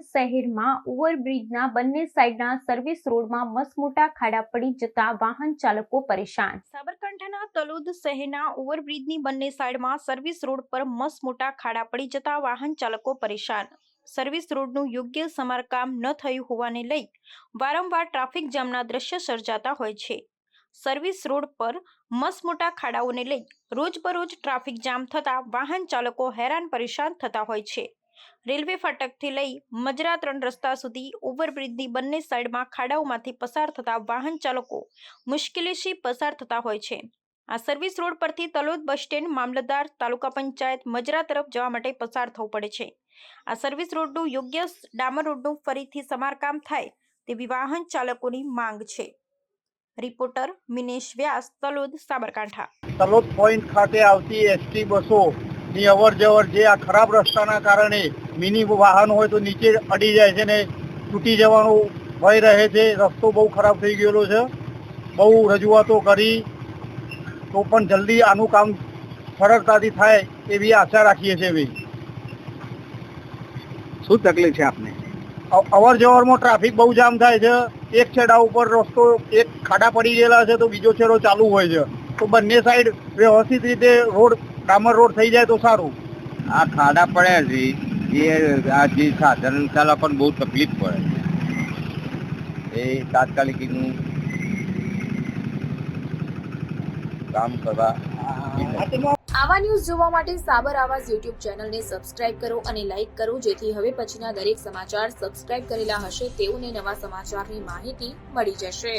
શહેરમાં ઓવરબ્રિજના બંને સાઈડના સર્વિસ રોડમાં મસમોટા ખાડા પડી જતા વાહન ચાલકો પરેશાન. સાબરકાંઠાના તલોદ શહેરના ઓવરબ્રિજની બંને સાઈડમાં સર્વિસ રોડ પર મસમોટા ખાડા પડી જતા વાહન ચાલકો પરેશાન. સર્વિસ રોડનું યોગ્ય સમારકામ ન થયું હોવાને લઈ વારંવાર ટ્રાફિક જામના દ્રશ્ય સર્જાતા હોય છે. સર્વિસ રોડ પર મસમોટા ખાડાઓને લઈ રોજબરોજ ટ્રાફિક જામ થતા વાહન ચાલકો હેરાન પરેશાન થતા હોય છે. રેલવે ફાટકથી લઈ મજરા ત્રણ રસ્તા સુધી ઓવરબ્રિજની બંને સાઈડમાં ખાડાઓમાંથી પસાર થતા વાહન ચાલકો મુશ્કેલીથી પસાર થતા હોય છે. આ સર્વિસ રોડ પરથી તલોદ બસ સ્ટેન્ડ મામલતદાર તાલુકા પંચાયત મજરા તરફ જવા માટે પસાર થવું પડે છે. આ સર્વિસ રોડનું યોગ્ય ડામર રોડનું ફરીથી સમારકામ થાય તેવી વાહન ચાલકોની માંગ છે. રિપોર્ટર મિનેશ વ્યાસ, તલોદ, સાબરકાંઠા. તલોદ પોઈન્ટ ખાતે આવતી એસટી બસો ની અવર જવર જે આ ખરાબ રસ્તાના કારણે મિની વાહન હોય તો નીચે અડી જાય છે ને તૂટી જવાનો ભય રહે છે. રસ્તો બહુ ખરાબ થઈ ગયેલો છે. બહુ રજૂઆતો કરી તો પણ જલ્દી આનું કામ સરળતાથી થાય એવી આશા રાખીએ છીએ ભાઈ શું તકલીફ છે આપને? અવર જવરમાં ટ્રાફિક બહુ જામ થાય છે. એક છેડા ઉપર રસ્તો એક ખાડા પડી ગયેલા છે તો બીજો છેડો ચાલુ હોય છે. તો બંને સાઈડ વ્યવસ્થિત રીતે રોડ ડામર રોડ થઈ જાય તો સારું. આ ખાડા પડ્યા છે એ આ જે સાધારણ પણ બહુ તકલીફ પડે એ તાત્કાલિક એનું કામ કરવા આવા ન્યૂઝ જોવા માટે સાબર આવાજ યુટ્યુબ ચેનલને સબસ્ક્રાઇબ કરો અને લાઇક કરો જેથી હવે પછીના દરેક સમાચાર સબસ્ક્રાઇબ કરેલા હશે તેઓને નવા સમાચારની માહિતી મળી જશે.